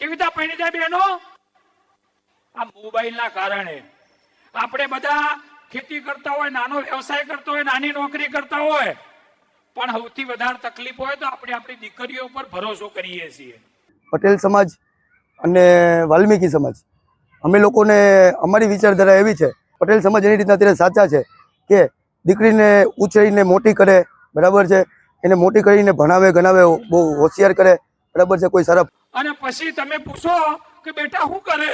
કેવી રીતે બહેનો? આ મોબાઈલના કારણે. આપણે બધા ખેતી કરતા હોય, નાનો વ્યવસાય કરતા હોય, નાની નોકરી કરતા હોય, પણ સૌથી વધારે તકલીફ હોય તો આપણે આપણી દીકરીઓ પર ભરોસો કરીએ છીએ. પટેલ સમાજ અને વાલ્મીકી સમાજ. અમે લોકોને અમારી વિચારધારા એવી છે, પટેલ સમાજ એની રીતના અત્યારે સાચા છે કે દીકરીને ઉછેરીને મોટી કરે, બરાબર છે? એને મોટી કરીને ભણાવે, ગણાવે, બહુ હોશિયાર કરે, બરાબર છે? કોઈ સારા અને પછી તમે પૂછો કે બેટા શું કરે?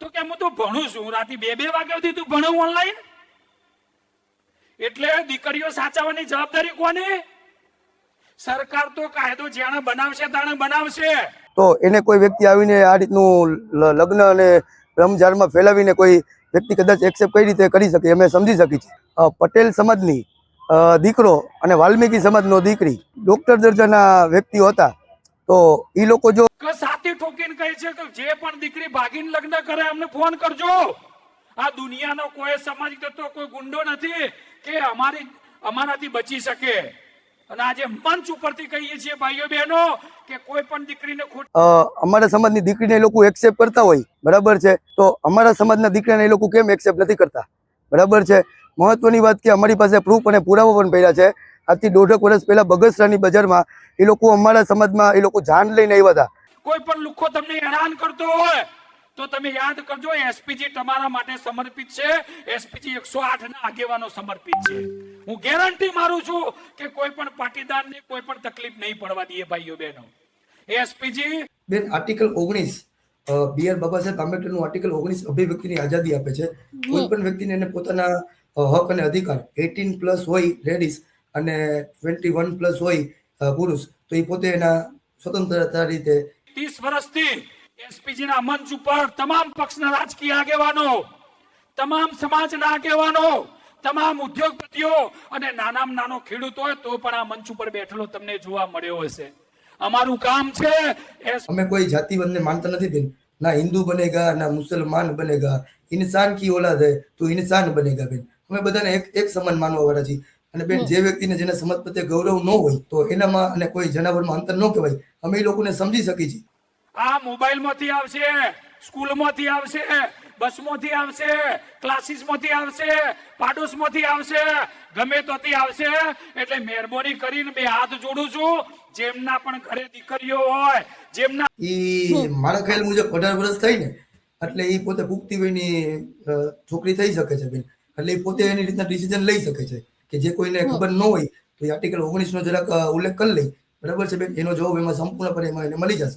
તો કે હું તો ભણું છું. રાતે બે બે વાગ્યા સુધી તું ભણું ઓનલાઈન એટલે દીકરીઓ સાચવવાની જવાબદારી કોની? સરકાર તો કાયદો જેણે બનાવશે તાણે બનાવશે. તો એને કોઈ વ્યક્તિ આવીને આ રીતનું લગ્ન અને બ્રહ્મજાળમાં ફેલાવીને કોઈ વ્યક્તિ કદાચ એક્સેપ્ટ કઈ રીતે કરી શકે, અમે સમજી શકીએ છીએ. પટેલ સમાજની દીકરો અને વાલ્મીકી સમાજનો દીકરી ડોક્ટર દર્જાના વ્યક્તિઓ હતા. તો એ લોકો જો કે સાથી ઠોકીને કહે છે કે જે પણ દીકરી ભાગીને લગ્ન કરે, અમને ફોન કરજો. આ દુનિયાનો કોઈ સમાજ તત્વ કોઈ ગુંડો નથી કે અમારી, અમારાથી બચી શકે. અને આજે મંચ ઉપરથી કહીએ છીએ, ભાઈઓ બહેનો, કે કોઈ પણ દીકરીને અમારા સમાજની દીકરીને લોકો એક્સેપ્ટ કરતા હોય, બરાબર છે? તો અમારા સમાજના દીકરાને એ લોકો કેમ એક્સેપ્ટ નથી કરતા? બરાબર છે? મહત્વની વાત કે અમારી પાસે પ્રૂફ અને પુરાવા પણ પડ્યા છે. આજથી દોઢક વર્ષ પહેલા બગસરાની બજારમાં એ લોકો અમારા સમાજમાં એ લોકો જાન લઈને આવ્યા હતા. કોઈ પણ લુખ્ખો તમને હેરાન કરતો હોય તો તમે યાદ કરજો એસપીજી તમારા માટે સમર્પિત છે. એસપીજી એકસો આઠ ના આગેવાનો સમર્પિત છે. હું ગેરંટી મારું છું કે કોઈ પણ પાટીદારને કોઈ પણ તકલીફ નહીં પડવા દઈએ ભાઈઓ બહેનો. એસપીજી બેન આર્ટિકલ ઓગણીસ B R Baba Saheb આંબેડકરનું article ઓગણીસ અભિવ્યક્તિની આઝાદી આપે છે. કોઈ પણ વ્યક્તિને એને પોતાના હક અને અધિકાર એટીન પ્લસ હોય લેડીઝ અને ટ્વેન્ટી વન પ્લસ હોય પુરુષ તો એ પોતે એના સ્વતંત્રતા રીતે ત્રીસ વર્ષથી એસપીજી ના મંચ ઉપર તમામ પક્ષના રાજકીય આગેવાનો તમામ સમાજના આગેવાનો તમામ ઉદ્યોગપતિઓ અને નાનામાં નાનો ખેડૂત હોય તો પણ આ મંચ ઉપર બેઠેલો તમને જોવા મળ્યો હશે. અમારું કામ છે અમે કોઈ જાતિવાદને માનતા નથી બેન. ના હિન્દુ બનેગા ના મુસલમાન બનેગા. ઇન્સાન કી ઓલાદ હે તો ઇન્સાન બનેગા બેન. અમે બધાને એક એક સમાન માનવા વાળા છીએ. અને બેન જે વ્યક્તિને જેને સમાજ પ્રત્યે ગૌરવ ન હોય તો એનામાં અને કોઈ જનાવરમાં અંતર ન કહેવાય. અમે એ લોકોને સમજી શકીએ છીએ. આ મોબાઈલમાંથી આવશે સ્કૂલમાંથી આવશે બસમાંથી આવશે ક્લાસીસમાંથી આવશે પાડોશમાંથી આવશે ગમે તોથી આવશે. એટલે મહેરબાની કરીને બે હાથ જોડું છું. જેમના પણ ઘરે દીકરીઓ હોય જેમના ઈ મારા ખ્યાલ મુજબ અઢાર વર્ષ થઈ ને એટલે એ પોતે પુખ્તી વયની છોકરી થઈ શકે છે બેન. એટલે એ પોતે એની રીતના ડિસિઝન લઈ શકે છે કે જે કોઈને ખબર ન હોય તો એ આર્ટિકલ ઓગણીસ નો જરાક ઉલ્લેખ કરી લઈ. બરાબર છે બેન? એનો જવાબ એમાં સંપૂર્ણપણે એમાં એને મળી જશે.